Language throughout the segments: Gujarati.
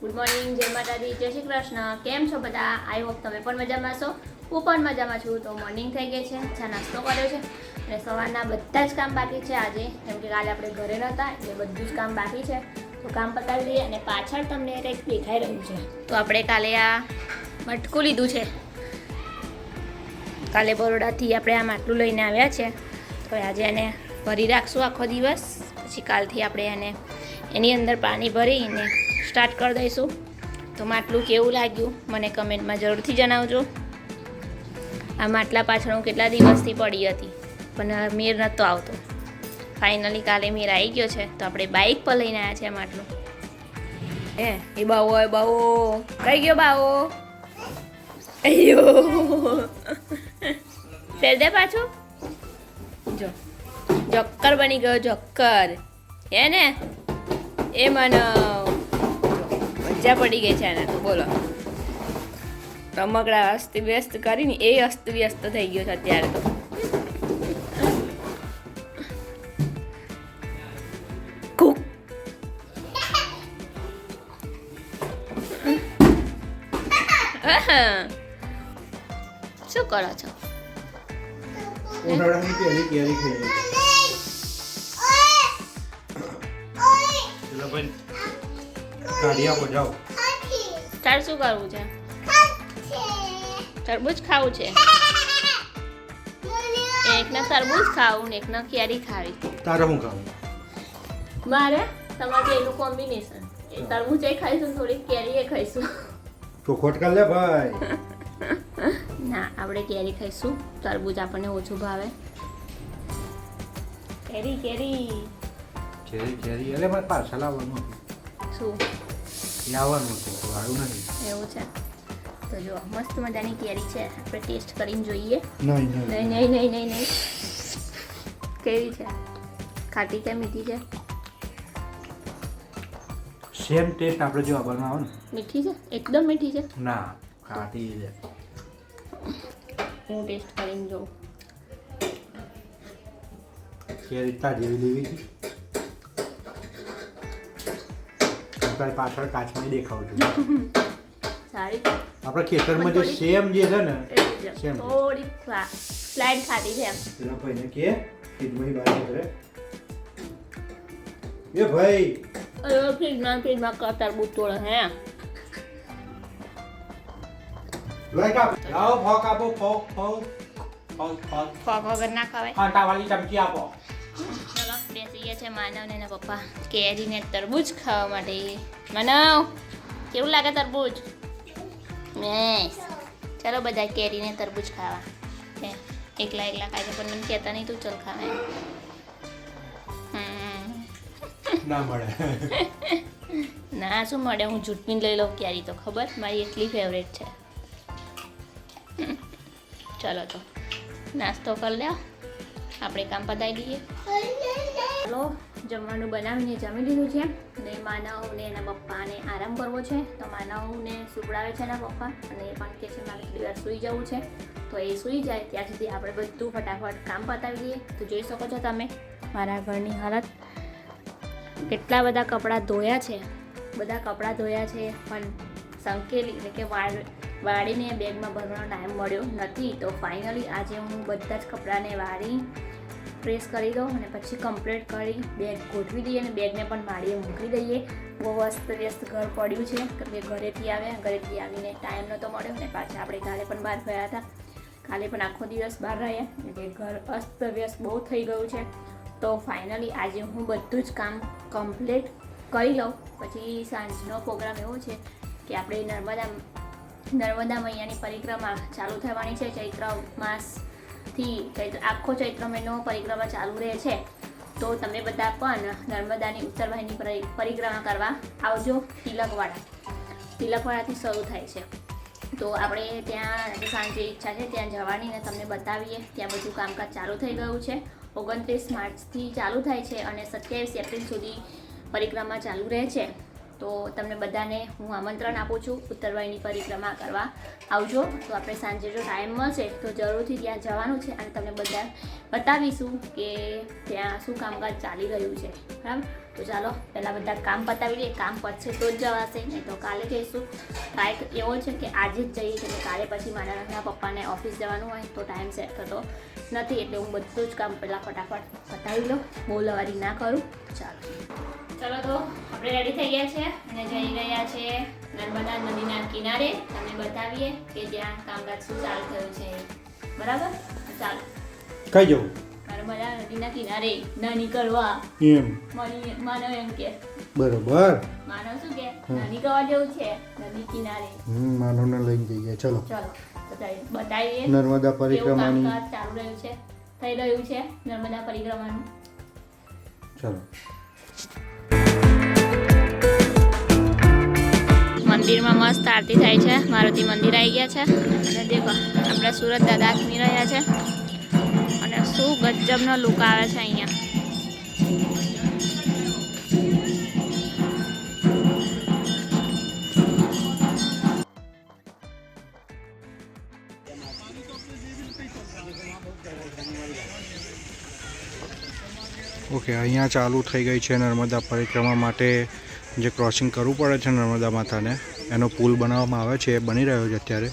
ગુડ મોર્નિંગ જય માતાજી, જય શ્રી કૃષ્ણ. કેમ છો બધા? આઈ હોપ તમે પણ મજામાં છો હું પણ મજામાં છું. તો મોર્નિંગ થઈ ગઈ છે. ચા નાસ્તો કર્યો છે. અને સવારના બધા જ કામ બાકી છે આજે. કેમ કે કાલે આપણે ઘરે નહોતા, એટલે બધું જ કામ બાકી છે. તો કામ પતાવી દઈએ અને પાછળ તમને કંઈક દેખાઈ રહ્યું છે. તો આપણે કાલે આ મટકું લીધું છે. કાલે બરોડાથી આપણે આ માટલું લઈને આવ્યા છે. તો આજે એને ભરી રાખશું આખો દિવસ. પછી કાલથી આપણે એને એની અંદર પાણી ભરીને સ્ટાર્ટ કરી દઈશું. તો માટલું કેવું લાગ્યું મને કમેન્ટમાં જરૂરથી જણાવજો. આ માટલા પાછળ હું કેટલા દિવસથી પડી હતી પણ મેર નહોતો આવતો. ફાઇનલી કાલે મેર આવી ગયો છે તો આપણે બાઇક પર લઈને આવ્યા છે માટલું. હે એ બાવો એ બાવો. કઈ ગયો બાવો? અયો ફેર દે પાછું. જો. જોક્કર બની ગયો જોક્કર. હે ને? એ મને મજા પડી ગઈ છે એને તો બોલો. રમકડા અસ્ત વ્યસ્ત કરીને એ અસ્ત વ્યસ્ત થઈ ગયો છે અત્યારે તો. શું કરો છો? ઉનાળાની કાઢી આપો જાઓ. તાર શું કરવું છે? તરબૂચ ખાવું છે? એકને તરબૂચ ખાવું ને એકને કેરી ખાવી. તારે હું ખાવું? મારે તમારે એનું કોમ્બિનેશન તરબૂચ એ ખાઈશું થોડી કેરી એ ખાઈશું. લે ભાઈ. ના આપણે કેરી ખાઈશું. તરબૂચ આપણને ઓછું ભાવે. કેરી કેરી. કેરી કેરી. એટલે મારે પાર્સલ આવવાનું શું લાવવાનું હતું તો નથી. એવું છે. તો જો મસ્ત મજાની કેરી છે. આપણે ટેસ્ટ કરીને જોઈએ. નહીં નહીં. નહીં નહીં નહીં નહીં કેવી છે? ખાટી છે મીઠી છે? સેમ ટેસ્ટ આપણે જો બનાવો ને. મીઠી છે? એકદમ મીઠી છે? ના ખાટી છે. હું ટેસ્ટ કરીને જોઉં. કેરી તાજી લેવી હતી તારી પાછળ કાચમાં દેખાવ છું. સારી. આપણા ખેતરમાં જે સેમ જે છે ને સેમ. થોડી સ્લાઇડ ખાટી છે પેલા ભાઈને કે ફ્રીજમાં બહાર કરે એ ભાઈ. અરે ફ્રીજમાં ફ્રીજમાં કતર બુતોળ હે. લાઈક આપ લાવો ફોક આપો fork fork. Fork fork. Fork વગર ના ખવાય. કાંટાવાળી ચમચી આપો. છે માનવ ને એના પપ્પા. કેરીને તરબૂચ ખાવા માટે. માનવ કેવું લાગે તરબૂચ? મેસ ચલો બધા કેરીને તરબૂચ ખાવા. એકલા એકલા ખાય છે પણ મને કહેતા નહીં તું ચલ ખાવા. ના મળે. ના શું મળે? હું જૂટમીન લઈ લઉં કેરી તો ખબર? મારી એટલી ફેવરેટ છે. ચલો તો નાસ્તો કરી લ્યો આપણે કામ પતાવી દઈએ. ચલો જમવાનું બનાવીને જમી લીધું છે અને માનવને એના પપ્પાને આરામ કરવો છે. તો માનવને સુવડાવે છે એના પપ્પા અને એ પણ કહે છે મારે થોડી વાર સૂઈ જવું છે. તો એ સૂઈ જાય ત્યાં સુધી આપણે બધું ફટાફટ કામ પતાવી દઈએ. તો જોઈ શકો છો તમે મારા ઘરની હાલત કેટલા બધા કપડાં ધોયા છે. બધા કપડાં ધોયા છે, પણ સંકેલી એટલે કે વાળ, વાળીને બેગમાં ભરવાનો ટાઈમ મળ્યો નથી. તો ફાઇનલી આજે હું બધા જ કપડાને વાળી પ્રેસ કરી દઉં અને પછી કમ્પ્લીટ કરી બેગ ગોઠવી દઈએ અને બેગને પણ માળીએ મૂકી દઈએ. બહુ અસ્ત વ્યસ્ત ઘર પડ્યું છે કે ઘરેથી આવ્યા, ઘરેથી આવીને ટાઈમ નહોતો મળ્યો અને પાછા આપણે કાલે પણ બહાર ગયા હતા. કાલે પણ આખો દિવસ બહાર રહ્યા એટલે ઘર અસ્ત વ્યસ્ત બહુ થઈ ગયું છે. તો ફાઇનલી આજે હું બધું જ કામ કમ્પ્લીટ કરી લઉં. પછી સાંજનો પ્રોગ્રામ એવો છે કે આપણે નર્મદા નર્મદા મૈયાની પરિક્રમા ચાલુ થવાની છે. ચૈત્ર માસથી ચૈત્ર, આખો ચૈત્ર મહિનો પરિક્રમા ચાલુ રહે છે. તો તમે બધા પણ નર્મદાની ઉત્તર વાહિની પરિક્રમા કરવા આવજો તિલકવાડા. તિલકવાડાથી શરૂ થાય છે. તો આપણે ત્યાં સાંજે ઈચ્છા છે ત્યાં જવાની ને તમને બતાવીએ. ત્યાં બધું કામકાજ ચાલુ થઈ ગયું છે. ઓગણત્રીસ માર્ચથી ચાલુ થાય છે અને સત્યાવીસ એપ્રિલ સુધી પરિક્રમા ચાલુ રહે છે. તો તમને બધાને હું આમંત્રણ આપું છું ઉત્તરવાયની પરિક્રમા કરવા. આવજો, તો આપણે સાંજે જો ટાઈમ મળશે, તો જરૂરથી ત્યાં જવાનું છે અને તમને બધા બતાવીશું કે ત્યાં શું કામકાજ ચાલી રહ્યું છે. બરાબર? તો ચાલો, પહેલાં બધા કામ પતાવી લઈએ. કામ પતશે તો જ જવાશે, નહીં તો કાલે જઈશું. ટ્રાય એવો છે કે આજે જ જઈએ છીએ કાલે પછી મારા પપ્પાને ઓફિસ જવાનું હોય, તો ટાઈમ સેટ થતો નથી, એટલે હું બધું જ કામ પહેલાં ફટાફટ પતાવી લઉં. બહુ લવારી ના કરું. ચાલો. ચલો તો આપણે રેડી થઈ ગયા છે અને જઈ રહ્યા છે નર્મદા નદીના કિનારે. તમને બતાવીએ કે ત્યાં કામકાજ શું ચાલુ થયું છે. બરાબર? ચાલો. કઈ જવું? નર્મદા નદીના કિનારે ના નીકળવા. એમ. માનવ એમ કે. બરોબર. માનવ શું કે? ના નીકળવા જેવું છે નદી કિનારે. હમ માનવને લઈને જઈએ ચલો. ચલો. બતાવીએ નર્મદા પરિક્રમાની ચાલુ રહ્યું છે? થઈ રહ્યું છે નર્મદા પરિક્રમાનું? ચલો. મંદિરમાં મસ્ત આરતી થાય છે. મારુતિ મંદિર આવી ગયા છે. અને દેખો, આપણા સુરત દાદા આથમી રહ્યા છે. અને શું ગજબનો લુક આવે છે અહીંયા. ઓકે, અહીંયા ચાલુ થઈ ગઈ છે નર્મદા પરિક્રમા માટે જે ક્રોસિંગ કરવું પડે છે નર્મદા માતાને, એનો પુલ બનાવવામાં આવે છે, એ બની રહ્યો છે અત્યારે.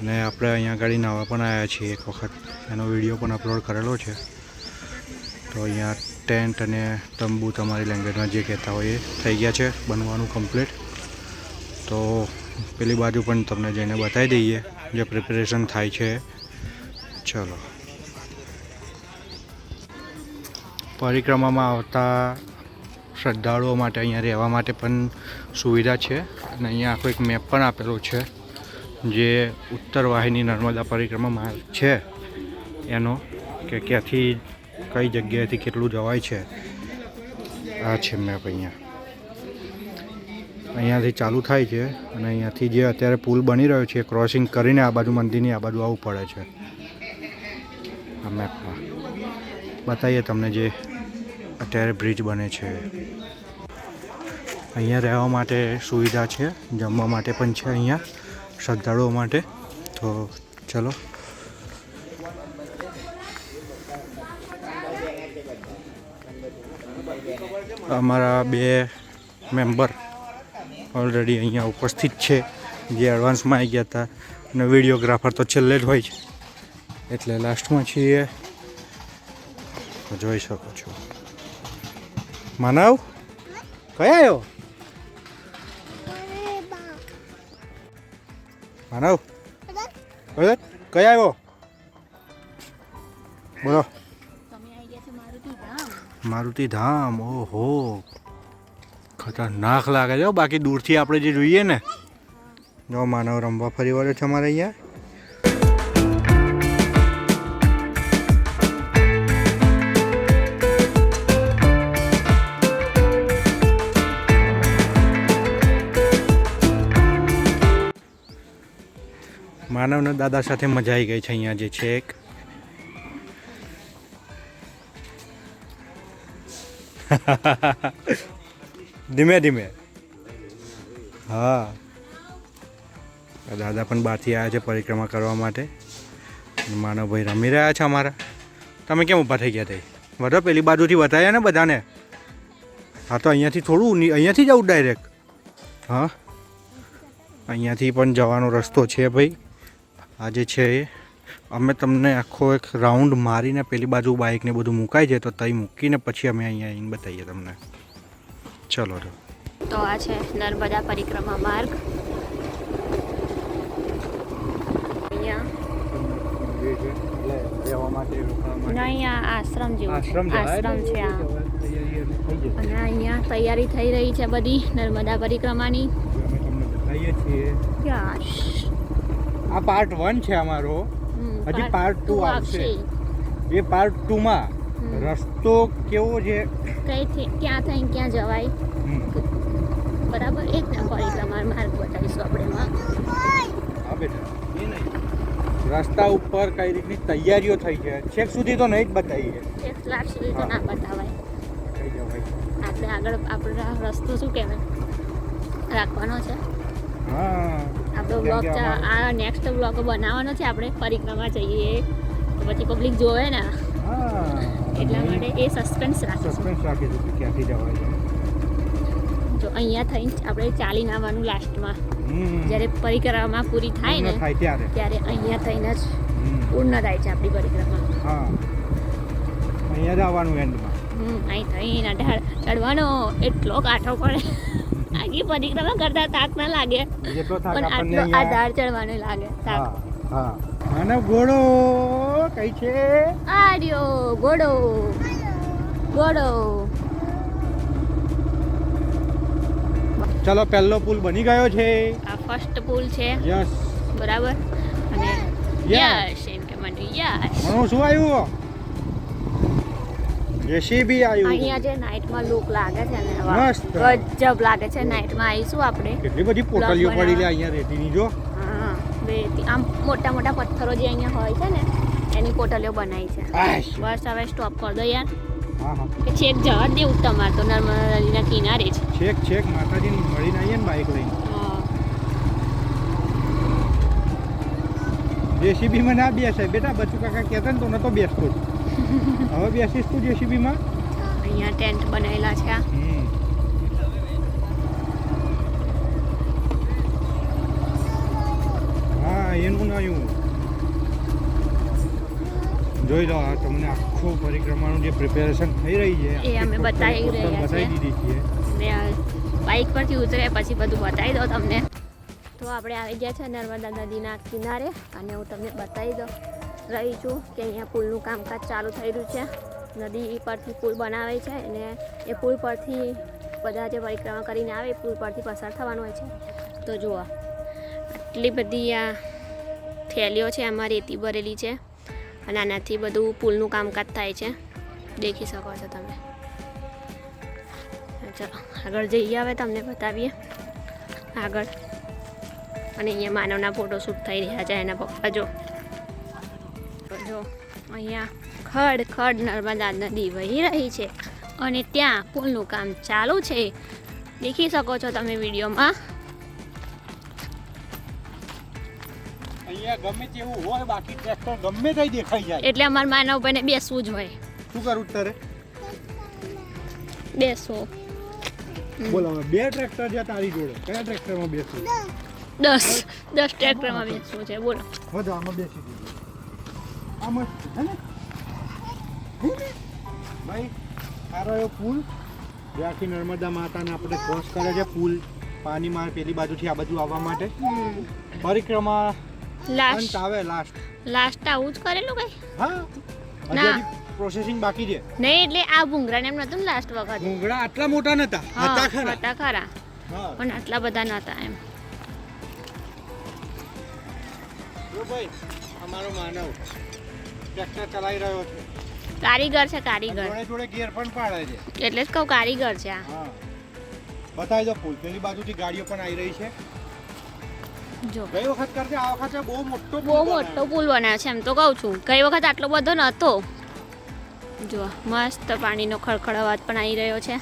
અને આપણે અહીંયા ગાડી નાવા પણ આવ્યા છીએ એક વખત. એનો વીડિયો પણ અપલોડ કરેલો છે. તો અહીંયા ટેન્ટ અને તંબુ તમારી લેંગ્વેજમાં જે કહેતા હોય એ થઈ ગયા છે, બનવાનું કમ્પ્લીટ તો પેલી બાજુ પણ તમને જઈને બતાવી દઈએ, જે પ્રિપેરેશન થાય છે. ચલો. પરિક્રમામાં આવતા શ્રદ્ધાળુઓ માટે અહીંયા રહેવા માટે પણ સુવિધા છે. અને અહીંયા આખો એક મેપ પણ આપેલો છે, જે ઉત્તર વાહિની નર્મદા પરિક્રમામાં છે. એનો કે ક્યાંથી, કઈ જગ્યાએથી કેટલું જવાય છે. આ છે મેપ અહીંયા. અહીંયાથી ચાલુ થાય છે અને અહીંયાથી જે અત્યારે પુલ બની રહ્યો છે, ક્રોસિંગ કરીને આ બાજુ મંદિરની આ બાજુ આવવું પડે છે. આ મેપમાં. બતાવીએ તમને જે અત્યારે બ્રિજ બને છે. અહીંયા રહેવા માટે સુવિધા છે, જમવા માટે પણ છે અહીંયા, શ્રદ્ધાળુઓ માટે. તો ચલો. અમારા બે મેમ્બર ઓલરેડી અહીંયા ઉપસ્થિત છે, જે એડવાન્સમાં આવી ગયા હતા અને વિડીયોગ્રાફર તો છેલ્લે જ હોય છે. એટલે લાસ્ટમાં છીએ. જોઈ શકો છો. માનવ? કયા આવ્યો માનવ? કયા આવ્યો બોલો. મારુતિ ધામ, ઓહો. ખતરનાક લાગે છે. બાકી દૂરથી આપણે જે જોઈએ ને. જો, માનવ રમવા ફરી વળ્યો છે અમારે અહીંયા. માનવના દાદા સાથે મજા આવી ગઈ છે અહીંયા જે છે એક. ધીમે ધીમે. હા. દાદા પણ બહારથી આવ્યા છે પરિક્રમા કરવા માટે. માનવભાઈ રમી રહ્યા છે અમારા. તમે કેમ ઊભા થઈ ગયા તે? વધો પેલી બાજુથી બતાવ્યા ને બધાને. હા તો અહીંયાથી થોડું અહીંયાથી જવું ડાયરેક્ટ હા. અહીંયાથી પણ જવાનો રસ્તો છે ભાઈ. આજે છે એ. અમે તમને આખો એક રાઉન્ડ મારીને પેલી બાજુ બાઇકને બધું મુકાઈ જાય તો તઈ મૂકીને પછી અમે અહીંયા આવીને બતાવીએ તમને. ચલો તો તો આ છે નર્મદા પરિક્રમા માર્ગ. અહીંયા. અહીંયા આશ્રમ જેવું આશ્રમ છે આ. અને અહીંયા તૈયારી થઈ રહી છે બધી નર્મદા પરિક્રમાની. યશ. આ પાર્ટ વન છે અમારો. હજી પાર્ટ ટુ આવશે. એ પાર્ટ ટુમાં. રસ્તો કેવો છે? કઈથી ક્યાં થઈને ક્યાં જવાય? બરાબર? એક ને પરિક્રમા માર્ગ બતાવીશું આપણે એમાં. હા બેટા. એ નહીં. રસ્તા ઉપર કઈ રીતની તૈયારીઓ થઈ છે? છેક સુધી તો નહીં જ બતાવીએ. છેક લાસ્ટ સુધી તો ના બતાવાય. જવાય. આપણે આગળ આપણે રસ્તો શું કહેવાય? રાખવાનો છે. આપણો બ્લોગ આ નેક્સ્ટ બ્લોગ બનાવવાનો છે. આપણે પરિક્રમા જઈએ. તો પછી પબ્લિક જોવે ને. એટલા માટે એ સસ્પેન્સ રાખે સસ્પેન્સ રાખે છે ક્યાંથી જવાય છે. જો અહીંયા થઈને આપણે ચાલીને આવવાનું લાસ્ટમાં જ્યારે પરિક્રમા પૂરી થાય ને ત્યારે. અહીંયા થઈને જ. પૂર્ણ થાય છે આપણી પરિક્રમા. હા. અહીંયા જ આવવાનું એન્ડમાં હમ અહીં થઈને ચડવાનો એટલો કાઠો પડે. આખી પરિક્રમા કરતા થાક ના લાગે. પણ આટલો આ આધાર ચડવાનો લાગે થાક હા માનવ ઘોડો કઈ છે? આર્યો ઘોડો ઘોડો ચલો પહેલો પુલ બની ગયો છે. આ ફર્સ્ટ પુલ છે. યસ બરાબર? અને યસ એમ કે મને યસ શું આવ્યું? જેસીબી આવ્યું અહીંયા જે નાઇટમાં લુક લાગે છે ને મસ્ત. ગજબ લાગે છે. નાઇટમાં આવીશું આપણે. કેટલી બધી પોટલીઓ પડી લે. અહીંયા રેતીની જો. હા બે આમ મોટા મોટા પથ્થરો જે અહીંયા હોય છે ને એની પોટલીઓ બનાવી છે. બસ હવે સ્ટોપ કરી દો યાર. છેક જવા દેવું તમારે તો નર્મદા નદીના કિનારે છે છેક છેક માતાજીને મળીને આવીએ ને બાઈક લઈને. જેસીબીમાં ના બેસાય. બેટા બચુ કાકા કહેતા ને તો નતો બેસતો જ. હવે બેસીશ તું જેસીબીમાં અહીંયા ટેન્ટ બનાવેલા છે હા એનું નયું જોઈ લો આ તમને આખો પરિક્રમાનું જે પ્રિપેરેશન થઈ રહી છે એ અમે બતાવી રહ્યા છીએ. દીધી છે ને બાઇક પરથી ઉતરે પછી બધું બતાવી દો તમને. તો આપણે આવી ગયા છે નર્મદા નદીના કિનારે અને હું તમને બતાવી દો રહી છું કે અહીંયા પુલનું કામકાજ ચાલુ થઈ રહ્યું છે. નદી પરથી પુલ બનાવે છે અને એ પુલ પરથી બધા જે પરિક્રમા કરીને આવે, એ પુલ પરથી પસાર થવાનું હોય છે. તો જુઓ, આટલી બધી આ થેલીઓ છે એમાં રેતી ભરેલી છે અને આનાથી બધું પુલનું કામકાજ થાય છે. દેખી શકો છો તમે. ચલો, આગળ જઈએ હવે તમને બતાવીએ. આગળ. અને અહીંયા માનવના ફોટોશૂટ થઈ રહ્યા છે એના પપ્પા, જો. અહીંયા ખડ ખડ નર્મદા નદી વહી રહી છે અને ત્યાં પુલનું કામ ચાલુ છે. દેખી શકો છો તમે વિડીયોમાં? એટલે અમારા માનવભાઈને બેસવું જ હોય. શું કરું તારે બેસવું બોલો બે ટ્રેક્ટર છે તારી જોડે. કયા ટ્રેક્ટરમાં બેસું? દસ. દસ ટ્રેક્ટરમાં બેસવું છે. બોલો. આમાં બેસી દીધું આમાં? ભાઈ સારો એવો પુલ? જ્યાંથી નર્મદા માતાને આપણે ક્રોસ કરે છે પુલ પાણીમાં પેલી બાજુથી આ બાજુ આવવા માટે. પરિક્રમા લાસ્ટ આવે લાસ્ટ લાસ્ટ આવું જ કરેલું કઈ? હા. ના. પ્રોસેસિંગ બાકી છે. નહીં એટલે આ ભૂંગરાને એમ નતું લાસ્ટ વખત. ઘૂંઘરા આટલા મોટા નતા હતા ખરા. હતા ખરા. પણ આટલા બધા નતા એમ. ભાઈ અમારો માનવ. ટ્રેક્ટર ચલાવી રહ્યો છે. કારીગર છે કારીગર. જોડે જોડે ગેર પણ પાડે છે. એટલે જ કહું કારીગર છે આ. બતાવી દો ફૂલ પેલી બાજુથી ગાડીઓ પણ આવી રહી છે. જો. ગઈ વખત કરતા આ વખતે બહુ મોટો પુલ બહુ મોટો પુલ બનાવ્યો છે એમ તો કહું છું. ગઈ વખત આટલો બધો નહોતો જો મસ્ત પાણીનો ખળખળ અવાજ પણ આવી રહ્યો છે.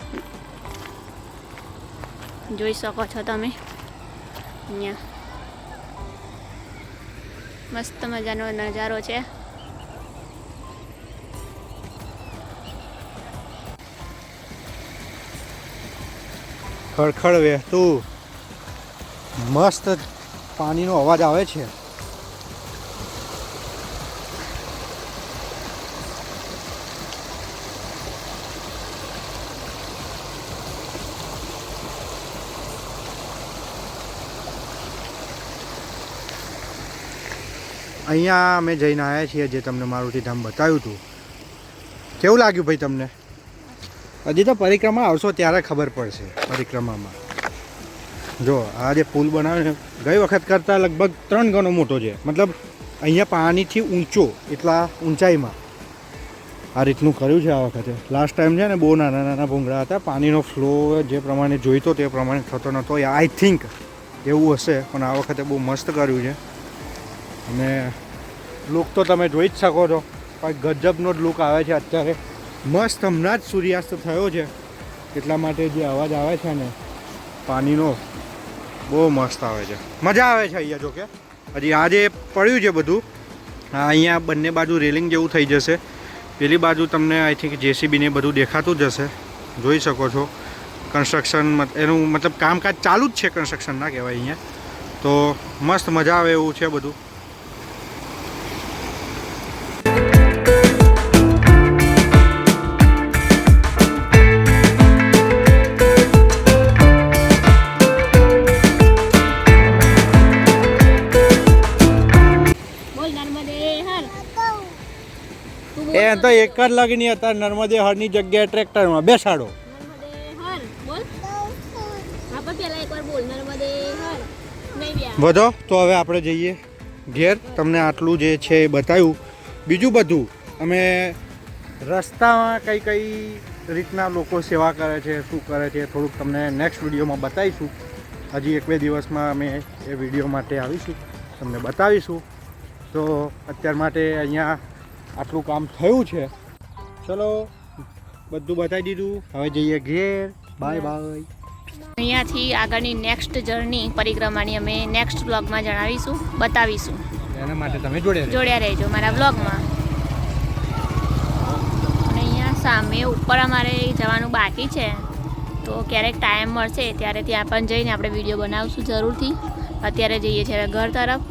જોઈ શકો છો તમે. અહીંયા મસ્ત મજાનો નજારો છે. ખળખળ વહેતું. મસ્ત પાણીનો અવાજ આવે છે. અહીંયા અમે જઈને આવ્યા છીએ જે તમને મારુતિ ધામ બતાવ્યું હતું. કેવું લાગ્યું ભાઈ તમને? હજી તો પરિક્રમા આવશો ત્યારે ખબર પડશે, પરિક્રમામાં. જો, આ જે પુલ બનાવ્યો ગઈ વખત કરતાં લગભગ ત્રણ ગણો મોટો છે. મતલબ, અહીંયા પાણીથી ઊંચો, એટલા ઊંચાઈમાં. આ રીતનું કર્યું છે આ વખતે. લાસ્ટ ટાઈમ છે ને, બહુ નાના નાના ભૂંગળા હતા. પાણીનો ફ્લો જે પ્રમાણે જોઈતો તે પ્રમાણે થતો નહોતો. આઈ થિંક એવું હશે, પણ આ વખતે બહુ મસ્ત કર્યું છે. અને લુક તો તમે જોઈ જ શકો છો. પણ ગજબનો જ લુક આવે છે અત્યારે. મસ્ત હમણાં જ સૂર્યાસ્ત થયો છે. એટલા માટે જે અવાજ આવે છે ને, પાણીનો બહુ મસ્ત આવે છે. મજા આવે છે અહીંયા જોકે હજી આજે પડ્યું છે બધું હા અહીંયા બંને બાજુ રેલિંગ જેવું થઈ જશે. પેલી બાજુ તમને આઈ થિંક જેસીબી ને બધું દેખાતું જ હશે. જોઈ શકો છો. કન્સ્ટ્રક્શન એનું મતલબ કામકાજ ચાલુ જ છે કન્સ્ટ્રક્શન ના કહેવાય અહીંયા. તો મસ્ત મજા આવે એવું છે બધું. એ તો એક જ લગની હતા નર્મદે હરની જગ્યાએ ટ્રેક્ટરમાં બેસાડો. વધો તો હવે આપણે જઈએ ઘેર. તમને આટલું જે છે એ બતાવ્યું. બીજું બધું અમે રસ્તામાં કઈ કઈ રીતના લોકો સેવા કરે છે શું કરે છે થોડુંક તમને નેક્સ્ટ વિડીયોમાં બતાવીશું. હજી એક બે દિવસમાં અમે એ વીડિયો માટે આવીશું. તમને બતાવીશું. તો અત્યાર માટે અહીંયા આટલું કામ થયું છે. ચલો બધું બતાવી દીધું. હવે જઈએ ઘેર. બાય બાય અહીંયાથી આગળની નેક્સ્ટ જર્ની પરિક્રમાની અમે નેક્સ્ટ બ્લોગમાં જણાવીશું બતાવીશું. એના માટે તમે જોડ્યા જોડ્યા રહેજો મારા બ્લોગમાં અને અહીંયા સામે ઉપર અમારે જવાનું બાકી છે. તો ક્યારેક ટાઈમ મળશે ત્યારે ત્યાં પણ જઈને આપણે વીડિયો બનાવશું જરૂરથી. અત્યારે જઈએ છીએ ઘર તરફ.